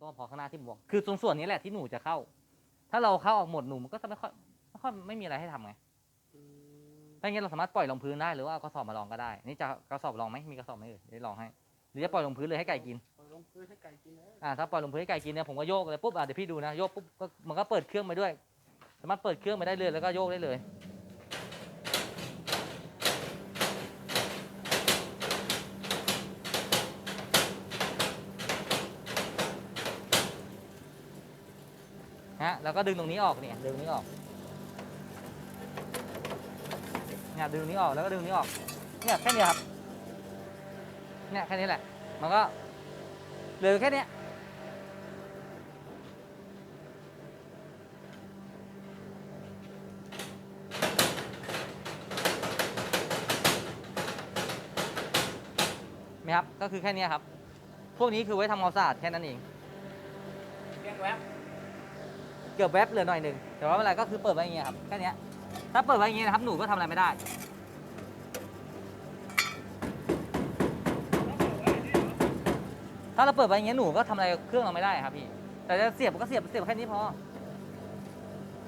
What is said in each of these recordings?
ต้องพอข้างหน้าที่ผมบอกคือตรงส่วนนี้แหละที่หนูจะเข้า ถ้าเราเข้าออกหมดหนูมันก็จะไม่ค่อยไม่ค่อยไม่มีอะไรให้ทำไงอืมถ้าอย่างนี้เราสามารถปล่อยลงพื้นได้หรือว่าเอากระสอบมาลองก็ได้ นี่จะกระสอบลองไหมมีกระสอบไหมเอ่ยเดี๋ยวลองให้ หรือจะปล่อยลงพื้นเลยให้ไก่กินเอาลงพื้นให้ไก่กินเลยอ่าถ้าปล่อยลงพื้นให้ไก่กินเนี่ยผมก็โยกเลยปุ๊บอะเดี๋ยวพี่ดูนะโยกปุ๊บก็มันก็เปิดเครื่องไปด้วย สามารถเปิดเครื่องไปได้เลยแล้วก็โยกได้เลย ฮะแล้วก็ดึงตรงนี้ออกเนี่ยดึงนี้ออกเนี่ยดึงนี้ออกแล้วก็ดึงนี้ออกเนี่ยแค่นี้ครับเนี่ยแค่นี้แหละ มันก็เหลือแค่นี้ไหมครับก็คือแค่นี้ครับ พวกนี้คือไว้ทำความสะอาดแค่นั้นเองเรียกแวบ กือบแวบเหลือหน่อยหนึ่งแต่ว่าเวลาก็คือเปิดไว้อย่างเงี้ยครับแค่นี้ถ้าเปิดไว้อย่างเงี้ยนะครับหนูก็ทำอะไรไม่ได้ถ้าเราเปิดไว้อย่างเงี้ยหนูก็ทำอะไรเครื่องเราไม่ได้ครับพี่ แต่จะเสียบก็เสียบเสียบแค่นี้พอ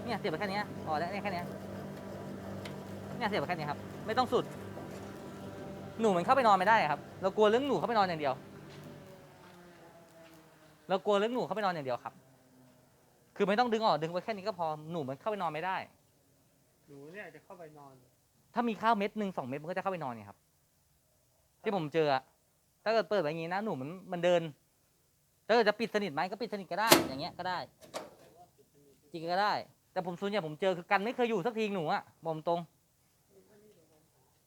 เนี่ยเสียบแค่นี้พอแล้วเนี่ยแค่นี้เนี่ยเสียบแค่นี้ครับ ไม่ต้องสุด หนูมันเข้าไปนอนไม่ได้ครับ เรากลัวเรื่องหนูเข้าไปนอนอย่างเดียว เรากลัวเรื่องหนูเข้าไปนอนอย่างเดียวครับ คือไม่ต้องดึงออกดึงไว้แค่นี้ก็พอหนูมันเข้าไปนอนไม่ได้ หนูเนี่ยจะเข้าไปนอน ถ้ามีข้าวเม็ดหนึ่งสองเม็ดมันก็จะเข้าไปนอนเนี่ยครับ ที่ผมเจออะถ้าเกิดเปิดไว้อย่างงี้นะหนูมันมันเดินถ้าเกิดจะปิดสนิทไหมก็ปิดสนิทก็ได้ อย่างเงี้ยก็ได้ จริงก็ได้ แต่ผมส่วนใหญ่ผมเจอคือกันไม่เคยอยู่สักทีหนูอะบอกตรง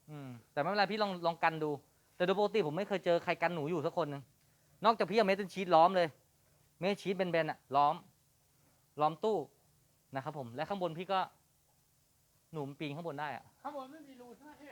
อืม แต่ไม่เป็นไรพี่ลองลองกันดู แต่โดยปกติผมไม่เคยเจอใครกันหนูอยู่สักคนหนึ่งนอกจากพี่เอาเมทัลชีตล้อมเลย เมทัลชีตเบนๆอะล้อม ล้อมตู้นะครับผมและข้างบนพี่ก็หนูมปีนข้างบนได้อะข้างบนไม่มีรูใช่ไหมพี่